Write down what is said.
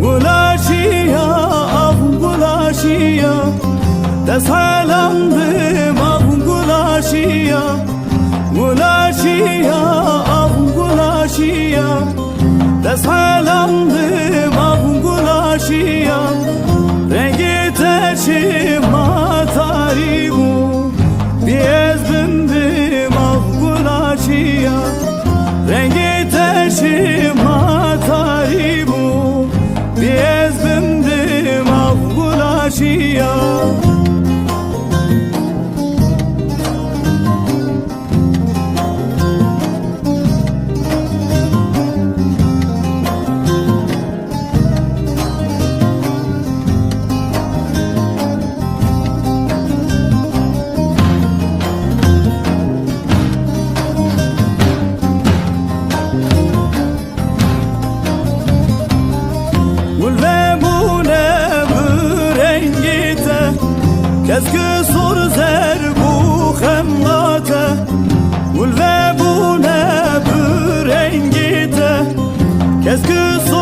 Gulaşiya av gulaşiya Desalandım av gulaşiya Gulaşiya av gulaşiya Desalandım av gulaşiya Rengi teşim gulaşiya Est-ce que